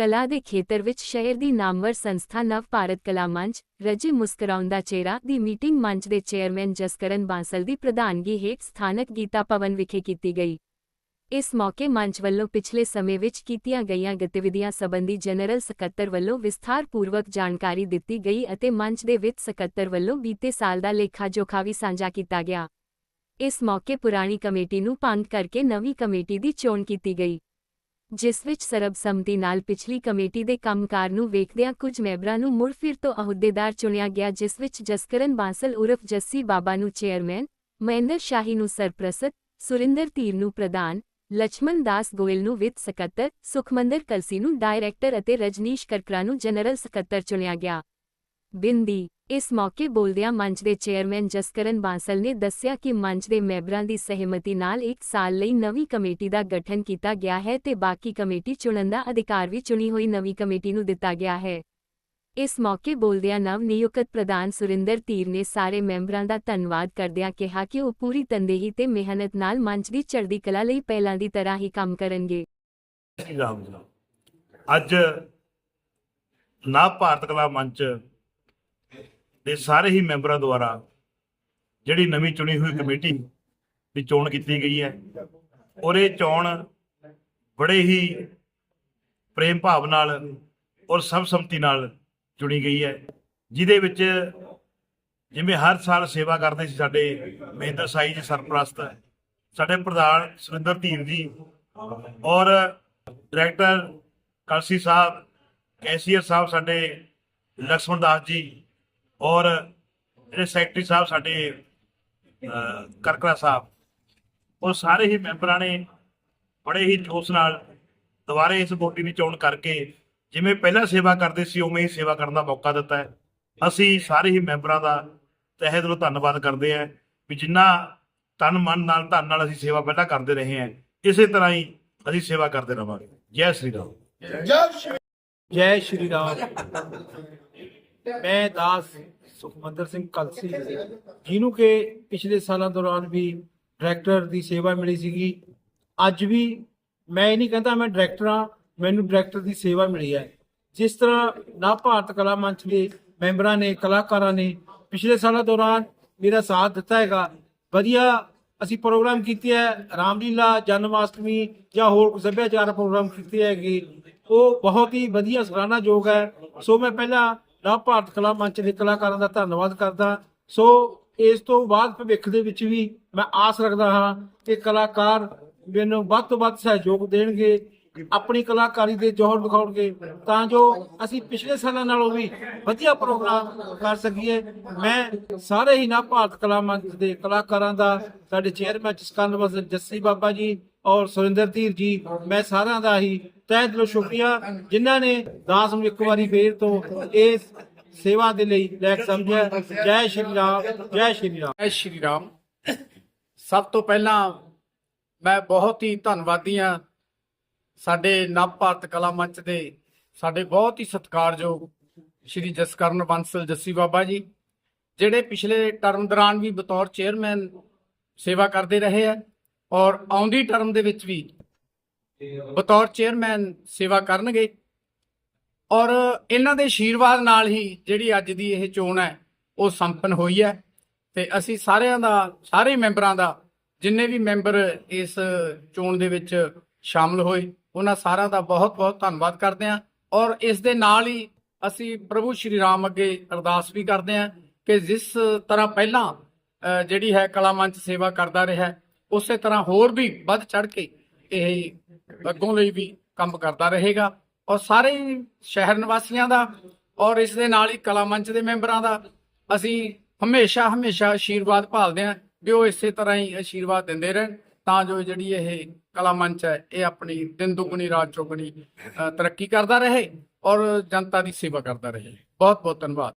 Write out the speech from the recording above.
ਕਲਾ ਦੇ ਖੇਤਰ ਵਿੱਚ ਸ਼ਹਿਰ ਦੀ ਨਾਮਵਰ ਸੰਸਥਾ ਨਵ ਭਾਰਤ ਕਲਾ ਮੰਚ, ਰਜੇ ਮੁਸਕਰਾਉਂਦਾ ਚਿਹਰਾ ਦੀ ਮੀਟਿੰਗ ਮੰਚ ਦੇ ਚੇਅਰਮੈਨ ਜਸਕਰਨ ਬਾਂਸਲ ਦੀ ਪ੍ਰਧਾਨਗੀ ਹੇਠ ਸਥਾਨਕ ਗੀਤਾ ਭਵਨ ਵਿਖੇ ਕੀਤੀ ਗਈ। ਇਸ ਮੌਕੇ ਮੰਚ ਵੱਲੋਂ ਪਿਛਲੇ ਸਮੇਂ ਵਿੱਚ ਕੀਤੀਆਂ ਗਈਆਂ ਗਤੀਵਿਧੀਆਂ ਸੰਬੰਧੀ ਜਨਰਲ ਸਕੱਤਰ ਵੱਲੋਂ ਵਿਸਥਾਰਪੂਰਵਕ ਜਾਣਕਾਰੀ ਦਿੱਤੀ ਗਈ ਅਤੇ ਮੰਚ ਦੇ ਵਿੱਤ ਸਕੱਤਰ ਵੱਲੋਂ ਬੀਤੇ ਸਾਲ ਦਾ ਲੇਖਾ ਜੋਖਾ ਵੀ ਸਾਂਝਾ ਕੀਤਾ ਗਿਆ। ਇਸ ਮੌਕੇ ਪੁਰਾਣੀ ਕਮੇਟੀ ਨੂੰ ਭੰਗ ਕਰਕੇ ਨਵੀਂ ਕਮੇਟੀ ਦੀ ਚੋਣ ਕੀਤੀ ਗਈ। ਜਿਸ ਵਿੱਚ ਸਰਬਸੰਮਤੀ ਨਾਲ ਪਿਛਲੀ ਕਮੇਟੀ ਦੇ ਕੰਮਕਾਰ ਨੂੰ ਵੇਖਦਿਆਂ ਕੁਝ ਮੈਂਬਰਾਂ ਨੂੰ ਮੁੜ ਫਿਰ ਤੋਂ ਅਹੁਦੇਦਾਰ ਚੁਣਿਆ ਗਿਆ, ਜਿਸ ਵਿੱਚ ਜਸਕਰਨ ਬਾਂਸਲ ਉਰਫ ਜੱਸੀ ਬਾਬਾ ਨੂੰ ਚੇਅਰਮੈਨ, ਮਹਿੰਦਰ ਸ਼ਾਹੀ ਨੂੰ ਸਰਪ੍ਰਸਤ, ਸੁਰਿੰਦਰ ਧੀਰ ਨੂੰ ਪ੍ਰਧਾਨ ਲక్ష్మణ ਦਾਸ ਗੋਇਲ ਨੂੰ ਵਿੱਤ ਸਕੱਤਰ, ਸੁਖਮੰਦਰ ਕਲਸੀ ਨੂੰ ਡਾਇਰੈਕਟਰ ਅਤੇ ਰਜਨੀਸ਼ ਕਰਕਰਾ ਨੂੰ ਜਨਰਲ ਸਕੱਤਰ ਚੁਣਿਆ ਗਿਆ। ਬਿੰਦੀ ਇਸ ਮੌਕੇ ਬੋਲਦਿਆਂ ਮੰਚ ਦੇ ਚੇਅਰਮੈਨ ਜਸਕਰਨ ਬਾਂਸਲ ਨੇ ਦੱਸਿਆ ਕਿ ਮੰਚ ਦੇ ਮੈਂਬਰਾਂ ਦੀ ਸਹਿਮਤੀ ਨਾਲ ਇੱਕ ਸਾਲ ਲਈ ਨਵੀਂ ਕਮੇਟੀ ਦਾ ਗਠਨ ਕੀਤਾ ਗਿਆ ਹੈ ਤੇ ਬਾਕੀ ਕਮੇਟੀ ਚੁਣਨ ਦਾ ਅਧਿਕਾਰ ਵੀ ਚੁਣੀ ਹੋਈ ਨਵੀਂ ਕਮੇਟੀ ਨੂੰ ਦਿੱਤਾ ਗਿਆ ਹੈ। ਇਸ ਮੌਕੇ ਬੋਲਦਿਆਂ ਨਵ ਨਿਯੁਕਤ ਪ੍ਰਧਾਨ ਸੁਰਿੰਦਰ ਧੀਰ ਨੇ ਸਾਰੇ ਮੈਂਬਰਾਂ ਦਾ ਧੰਨਵਾਦ ਕਰਦਿਆਂ ਕਿਹਾ ਕਿ ਉਹ ਪੂਰੀ ਤਨਦੇਹੀ ਤੇ ਮਿਹਨਤ ਨਾਲ ਮੰਚ ਦੀ ਚੜ੍ਹਦੀ ਕਲਾ ਲਈ ਪਹਿਲਾਂ ਦੀ ਤਰ੍ਹਾਂ ਹੀ ਕੰਮ ਕਰਨਗੇ। ਅੱਜ ਨਾ ਭਾਰਤ ਕਲਾ ਮੰਚ ਦੇ ਸਾਰੇ ਹੀ ਮੈਂਬਰਾਂ ਦੁਆਰਾ ਜਿਹੜੀ ਨਵੀਂ ਚੁਣੀ ਹੋਈ ਕਮੇਟੀ ਦੀ ਚੋਣ ਕੀਤੀ ਗਈ ਹੈ ਔਰ ਇਹ ਚੋਣ ਬੜੇ ਹੀ ਪ੍ਰੇਮ ਭਾਵ ਨਾਲ ਔਰ ਸਰਬਸੰਮਤੀ ਨਾਲ ਚੁਣੀ ਗਈ ਹੈ, ਜਿਹਦੇ ਵਿੱਚ ਜਿਵੇਂ ਹਰ ਸਾਲ ਸੇਵਾ ਕਰਦੇ ਸੀ ਸਾਡੇ ਮਹਿੰਦਰ ਸਾਈ ਜੀ ਸਰਪ੍ਰਸਤ, ਸਾਡੇ ਪ੍ਰਧਾਨ ਸੁਰਿੰਦਰ ਧੀਰ ਜੀ ਔਰ ਡਾਇਰੈਕਟਰ ਕਲਸੀ ਸਾਹਿਬ, ਕੈਸੀਅਰ ਸਾਹਿਬ ਸਾਡੇ ਲਕਸ਼ਮਣ ਦਾਸ ਜੀ ਔਰ ਜਿਹੜੇ ਸੈਕਟਰੀ ਸਾਹਿਬ ਸਾਡੇ ਕਰਕਰਾ ਸਾਹਿਬ ਉਹ ਸਾਰੇ ਹੀ ਮੈਂਬਰਾਂ ਨੇ ਬੜੇ ਹੀ ਜੋਸ਼ ਨਾਲ ਦੁਬਾਰੇ ਇਸ ਬੋਟੀ ਦੀ ਚੋਣ ਕਰਕੇ ਜਿਵੇਂ ਪਹਿਲਾਂ ਸੇਵਾ ਕਰਦੇ ਸੀ ਉਵੇਂ ਹੀ ਸੇਵਾ ਕਰਨ ਦਾ ਮੌਕਾ ਦਿੱਤਾ ਹੈ। ਅਸੀਂ ਸਾਰੇ ਹੀ ਮੈਂਬਰਾਂ ਦਾ ਤਹਿ ਦਿਲੋਂ ਧੰਨਵਾਦ ਕਰਦੇ ਹਾਂ ਵੀ ਜਿੰਨਾ ਤਨ ਮਨ ਨਾਲ ਧਨ ਨਾਲ ਅਸੀਂ ਸੇਵਾ ਪਹਿਲਾਂ ਕਰਦੇ ਰਹੇ ਹਾਂ। ਇਸੇ ਤਰ੍ਹਾਂ ਹੀ ਅਸੀਂ ਸੇਵਾ ਕਰਦੇ ਰਵਾਂਗੇ। ਜੈ ਸ੍ਰੀ ਰਾਮ। ਜੈ ਸ਼੍ਰੀ ਰਾਮ। ਮੈਂ ਦਾਸ ਸੁਖਮੰਦਰ ਸਿੰਘ ਕਲਸੀ ਜਿਹਨੂੰ ਕਿ ਪਿਛਲੇ ਸਾਲਾਂ ਦੌਰਾਨ ਵੀ ਡਾਇਰੈਕਟਰ ਦੀ ਸੇਵਾ ਮਿਲੀ ਸੀਗੀ। ਅੱਜ ਵੀ ਮੈਂ ਇਹ ਨਹੀਂ ਕਹਿੰਦਾ ਮੈਂ ਡਾਇਰੈਕਟਰ ਹਾਂ, ਮੈਨੂੰ ਡਾਇਰੈਕਟਰ ਦੀ ਸੇਵਾ ਮਿਲੀ ਹੈ। ਜਿਸ ਤਰ੍ਹਾਂ ਨਾ ਭਾਰਤ ਕਲਾ ਮੰਚ ਦੇ ਮੈਂਬਰਾਂ ਨੇ, ਕਲਾਕਾਰਾਂ ਨੇ ਪਿਛਲੇ ਸਾਲਾਂ ਦੌਰਾਨ ਮੇਰਾ ਸਾਥ ਦਿੱਤਾ ਹੈਗਾ। ਵਧੀਆ ਅਸੀਂ ਪ੍ਰੋਗਰਾਮ ਕੀਤੇ ਹੈ, ਰਾਮਲੀਲਾ, ਜਨਮਾਸ਼ਟਮੀ ਜਾਂ ਹੋਰ ਸੱਭਿਆਚਾਰ ਪ੍ਰੋਗਰਾਮ ਕੀਤੇ ਹੈਗੇ। ਉਹ ਬਹੁਤ ਹੀ ਵਧੀਆ ਸਰਾਹਨਾਯੋਗ ਹੈ। ਸੋ ਮੈਂ ਪਹਿਲਾਂ ਨਾ ਭਾਰਤ ਕਲਾ ਮੰਚ ਦੇ ਕਲਾਕਾਰਾਂ ਦਾ ਧੰਨਵਾਦ ਕਰਦਾ। ਸੋ ਇਸ ਤੋਂ ਬਾਅਦ ਭਵਿੱਖ ਦੇ ਵਿੱਚ ਵੀ ਮੈਂ ਆਸ ਰੱਖਦਾ ਹਾਂ ਕਿ ਕਲਾਕਾਰ ਮੈਨੂੰ ਵੱਧ ਤੋਂ ਵੱਧ ਸਹਿਯੋਗ ਦੇਣਗੇ, ਆਪਣੀ ਕਲਾਕਾਰੀ ਦੇ ਜੋਹਰ ਦਿਖਾਉਣਗੇ ਤਾਂ ਜੋ ਅਸੀਂ ਪਿਛਲੇ ਸਾਲਾਂ ਨਾਲੋਂ ਵੀ ਵਧੀਆ ਪ੍ਰੋਗਰਾਮ ਕਰ ਸਕੀਏ। ਮੈਂ ਸਾਰੇ ਹੀ ਨਾ ਭਾਰਤ ਕਲਾ ਮੰਚ ਦੇ ਕਲਾਕਾਰਾਂ ਦਾ, ਸਾਡੇ ਚੇਅਰਮੈਨ ਜਸਕਰਨ ਬਸ ਜੱਸੀ ਬਾਬਾ ਜੀ ਔਰ ਸੁਰਿੰਦਰ ਧੀਰ ਜੀ ਮੈਂ ਸਾਰਿਆਂ ਦਾ ਹੀ ਤਹਿ ਦਿਲੋਂ ਸ਼ੁਕਰੀਆ ਜਿਨ੍ਹਾਂ ਨੇ ਦਾਸ ਨੂੰ ਇੱਕ ਵਾਰੀ ਫੇਰ ਤੋਂ ਇਸ ਸੇਵਾ ਦੇ ਲਈ ਲੈਕ ਸਮਝਿਆ। ਜੈ ਸ਼੍ਰੀ ਰਾਮ ਜੈ ਸ਼੍ਰੀ ਰਾਮ। ਜੈ ਸ਼੍ਰੀ ਰਾਮ। ਸਭ ਤੋਂ ਪਹਿਲਾਂ ਮੈਂ ਬਹੁਤ ਹੀ ਧੰਨਵਾਦੀ ਹਾਂ ਸਾਡੇ ਨਵ ਭਾਰਤ ਕਲਾ ਮੰਚ ਦੇ ਸਾਡੇ ਬਹੁਤ ਹੀ ਸਤਿਕਾਰਯੋਗ ਸ਼੍ਰੀ ਜਸਕਰਨ ਬੰਸਲ ਜੱਸੀ ਬਾਬਾ ਜੀ ਜਿਹੜੇ ਪਿਛਲੇ ਟਰਮ ਦੌਰਾਨ ਵੀ ਬਤੌਰ ਚੇਅਰਮੈਨ ਸੇਵਾ ਕਰਦੇ ਰਹੇ ਆ। ਔਰ ਆਉਂਦੀ ਟਰਮ ਦੇ ਵਿੱਚ ਵੀ ਬਤੌਰ ਚੇਅਰਮੈਨ ਸੇਵਾ ਕਰਨਗੇ। ਔਰ ਇਹਨਾਂ ਦੇ ਆਸ਼ੀਰਵਾਦ ਨਾਲ ਹੀ ਜਿਹੜੀ ਅੱਜ ਦੀ ਇਹ ਚੋਣ ਹੈ, ਉਹ ਸੰਪੰਨ ਹੋਈ ਹੈ। ਤੇ ਅਸੀਂ ਸਾਰਿਆਂ ਦਾ, ਸਾਰੇ ਮੈਂਬਰਾਂ ਦਾ, ਜਿੰਨੇ ਵੀ ਮੈਂਬਰ ਇਸ ਚੋਣ ਦੇ ਵਿੱਚ ਸ਼ਾਮਲ ਹੋਏ, ਉਹਨਾਂ ਸਾਰਿਆਂ ਦਾ ਬਹੁਤ-ਬਹੁਤ ਧੰਨਵਾਦ ਕਰਦੇ ਹਾਂ। ਔਰ ਇਸ ਦੇ ਨਾਲ ਹੀ ਅਸੀਂ ਪ੍ਰਭੂ ਸ਼੍ਰੀ ਰਾਮ ਅੱਗੇ ਅਰਦਾਸ ਵੀ ਕਰਦੇ ਹਾਂ ਕਿ ਜਿਸ ਤਰ੍ਹਾਂ ਪਹਿਲਾਂ ਜਿਹੜੀ ਹੈ ਕਲਾ ਮੰਚ ਸੇਵਾ ਕਰਦਾ ਰਿਹਾ ਉਸੇ ਤਰ੍ਹਾਂ ਹੋਰ ਵੀ ਵੱਧ ਚੜ ਕੇ ਇਹ ਅੱਗੋਂ ਲਈ ਵੀ ਕੰਮ ਕਰਦਾ ਰਹੇਗਾ। ਔਰ ਸਾਰੇ ਸ਼ਹਿਰ ਨਿਵਾਸੀਆਂ ਦਾ ਔਰ ਇਸ ਦੇ ਨਾਲ ਹੀ ਕਲਾ ਮੰਚ ਦੇ ਮੈਂਬਰਾਂ ਦਾ ਅਸੀਂ ਹਮੇਸ਼ਾ ਹਮੇਸ਼ਾ ਆਸ਼ੀਰਵਾਦ ਭਾਲਦੇ ਹਾਂ ਵੀ ਉਹ ਇਸੇ ਤਰ੍ਹਾਂ ਹੀ ਆਸ਼ੀਰਵਾਦ ਦਿੰਦੇ ਰਹਿਣ। ਤਾਂ ਜੋ ਜਿਹੜੀ ਇਹ ਕਲਾ ਮੰਚ ਹੈ, ਇਹ ਆਪਣੀ ਦਿਨ ਦੁਗਣੀ, ਰਾਤ ਚੌਗਣੀ ਤਰੱਕੀ ਕਰਦਾ ਰਹੇ ਔਰ ਜਨਤਾ ਦੀ ਸੇਵਾ ਕਰਦਾ ਰਹੇ। ਬਹੁਤ ਬਹੁਤ ਧੰਨਵਾਦ।